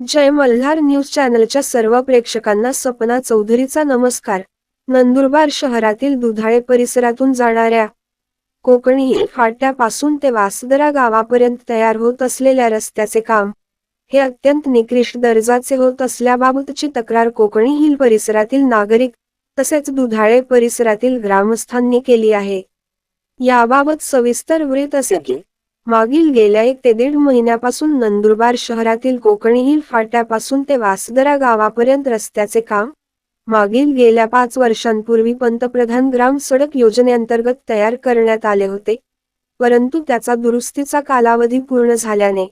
जय Malhar news चॅनलच्या सर्व प्रेक्षकांना सपना चौधरीचा नमस्कार. नंदुरबार शहरातील दुधाळे परिसरातून जाणाऱ्या कोकणी फाट्यापासून ते वासदरा गावापर्यंत तयार होत असलेल्या रस्त्याचे काम हे अत्यंत निकृष्ट दर्जाचे होत असल्याबाबतची तक्रार कोकणी हिल परिसरातील नागरिक तसेच दुधाळे परिसरातील ग्रामस्थांनी केली आहे. याबाबत सविस्तर वृत्त असे की मागील गेल्या एक ते दीड महिन्यापासून नंदुरबार शहरातील कोकणी हिल फाट्यापासून ते वासदरा गावापर्यंत रस्त्याचे काम मागील गेल्या पाच वर्षांपूर्वी पंतप्रधान ग्राम सडक योजनेअंतर्गत तयार करण्यात आले होते परंतु त्याचा दुरुस्तीचा कालावधी पूर्ण झाल्याने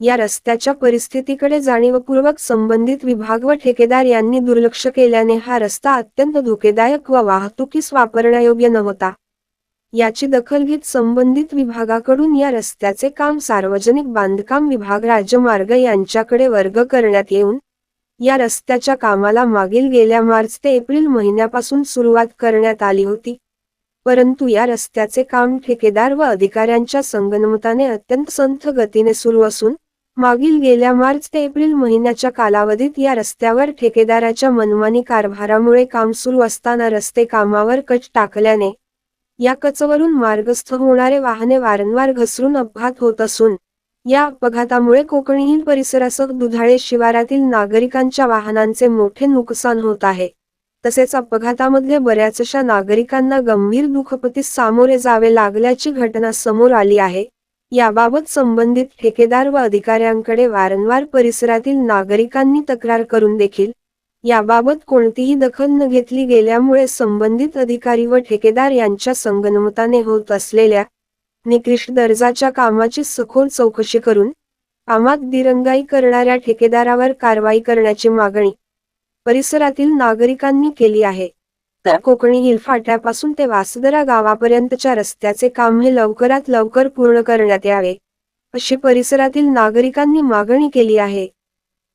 या रस्त्याच्या परिस्थितीकडे जाणीवपूर्वक संबंधित विभाग व ठेकेदार यांनी दुर्लक्ष केल्याने हा रस्ता अत्यंत धोकेदायक व वाहतुकीस वापरण्यायोग्य नव्हता. याची दखल घेत संबंधित विभागाकडून या रस्त्याचे काम सार्वजनिक बांधकाम विभाग राज्यमार्ग यांच्याकडे वर्ग करण्यात येऊन या रस्त्याच्या कामाला मागील गेल्या मार्च ते एप्रिल महिन्यापासून सुरुवात करण्यात आली होती. परंतु या रस्त्याचे काम ठेकेदार व अधिकाऱ्यांच्या संगनमताने अत्यंत संथ गतीने सुरू असून मागील गेल्या मार्च ते एप्रिल महिन्याच्या कालावधीत या रस्त्यावर ठेकेदाराच्या मनमानी कारभारामुळे काम सुरू असताना रस्ते कामावर कच टाकल्याने या कचवरून मार्गस्थ होणारे वाहने वारंवार घसरून अपघात होत असून या अपघातामुळे कोकणीहील परिसरासह दुधाळे शिवारातील नागरिकांच्या वाहनांचे मोठे नुकसान होत आहे. तसेच अपघातामधले बऱ्याचशा नागरिकांना गंभीर दुखपतीस सामोरे जावे लागल्याची घटना समोर आली आहे. याबाबत संबंधित ठेकेदार व अधिकाऱ्यांकडे वारंवार परिसरातील नागरिकांनी तक्रार करून देखील याबाबत कोणतीही दखल न घेतली गेल्यामुळे संबंधित अधिकारी व ठेकेदार यांच्या संगनमताने होत असलेल्या निकृष्ट दर्जाच्या कामाची सखोल चौकशी करून कामात दिरंगाई करणाऱ्या ठेकेदारावर कारवाई करण्याची मागणी परिसरातील नागरिकांनी केली आहे. तर? कोकणी हिल फाट्यापासून ते वासदरा गावापर्यंतच्या रस्त्याचे काम हे लवकरात लवकर पूर्ण करण्यात यावे अशी परिसरातील नागरिकांनी मागणी केली आहे.